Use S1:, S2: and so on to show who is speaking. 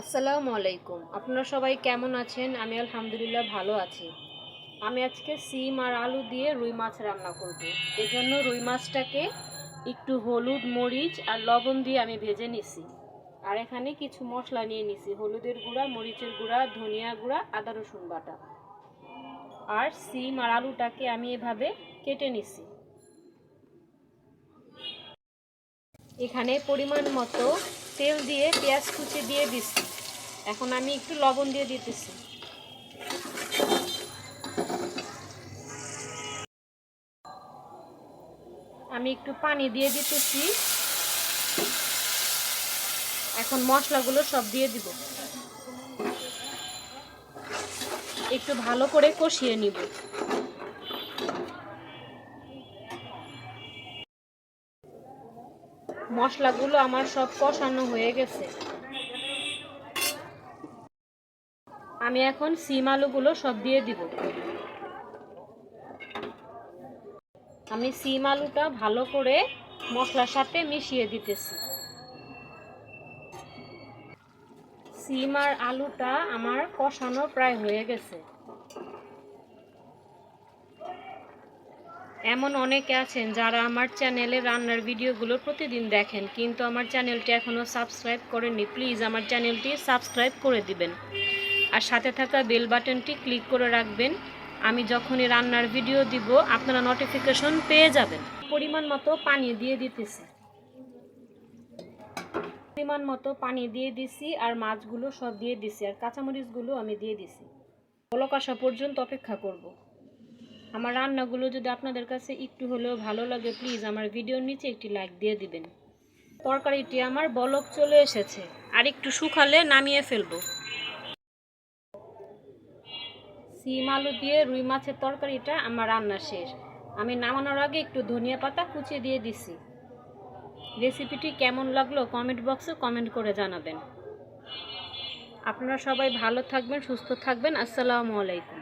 S1: আসসালামু আলাইকুম। আপনারা সবাই কেমন আছেন? আমি আলহামদুলিল্লাহ ভালো আছি। আমি আজকে সিম আর আলু দিয়ে রুই মাছ রান্না করব। এই জন্য রুই মাছটাকে একটু হলুদ মরিচ আর লবণ দিয়ে আমি ভেজে নিছি। আর এখানে কিছু মশলা নিয়ে নিছি। হলুদের গুঁড়া, মরিচের গুঁড়া, ধনিয়া গুঁড়া, আদা, রসুন বাটা। আর সিম আর আলুটাকে আমি এভাবে কেটে নিছি। এখানে পরিমাণ মতো তেল দিয়ে পেঁয়াজ কুচি দিয়ে দিচ্ছি। এখন আমি একটু লবণ দিয়ে দিতেছি। আমি একটু পানি দিয়ে দিতেছি। এখন মশলাগুলো সব দিয়ে দিব। একটু ভালো করে কষিয়ে নিব। মশলাগুলো আমার সব কষানো হয়ে গেছে। আমি এখন সিম আলুগুলো সব দিয়ে দিব। আমি সিম আলুটা ভালো করে মশলার সাথে মিশিয়ে দিতেছি। সিম আর আলুটা আমার কষানো প্রায় হয়ে গেছে। এমন অনেকে আছেন যারা আমার চ্যানেলে রান্নার ভিডিওগুলো প্রতিদিন দেখেন, কিন্তু আমার চ্যানেলটি এখনও সাবস্ক্রাইব করেননি। প্লিজ আমার চ্যানেলটি সাবস্ক্রাইব করে দিবেন। আর সাথে থাকা বেল বাটনটি ক্লিক করে রাখবেন। আমি যখনই রান্নার ভিডিও দিব, আপনারা নোটিফিকেশন পেয়ে যাবেন। পরিমাণ মতো পানি দিয়ে দিতেছি। পরিমাণ মতো পানি দিয়ে দিছি আর মাছগুলো সব দিয়ে দিছি। আর কাঁচামরিচগুলো আমি দিয়ে দিছি। পলক আসা পর্যন্ত অপেক্ষা করব। আমার রান্নাগুলো যদি আপনাদের কাছে একটু হলেও ভালো লাগে প্লিজ আমার ভিডিওর নিচে একটি লাইক দিয়ে দিবেন। তরকারিটি আমার বলক চলে এসেছে, আর একটু শুকালে নামিয়ে ফেলব। সিম আলু দিয়ে রুই মাছের তরকারিটা আমার রান্না শেষ। আমি নামানোর আগে একটু ধনিয়া পাতা কুচিয়ে দিয়ে দিছি। রেসিপিটি কেমন লাগল কমেন্ট বক্সে কমেন্ট করে জানাবেন। আপনারা সবাই ভালো থাকবেন, সুস্থ থাকবেন। আসসালামু আলাইকুম।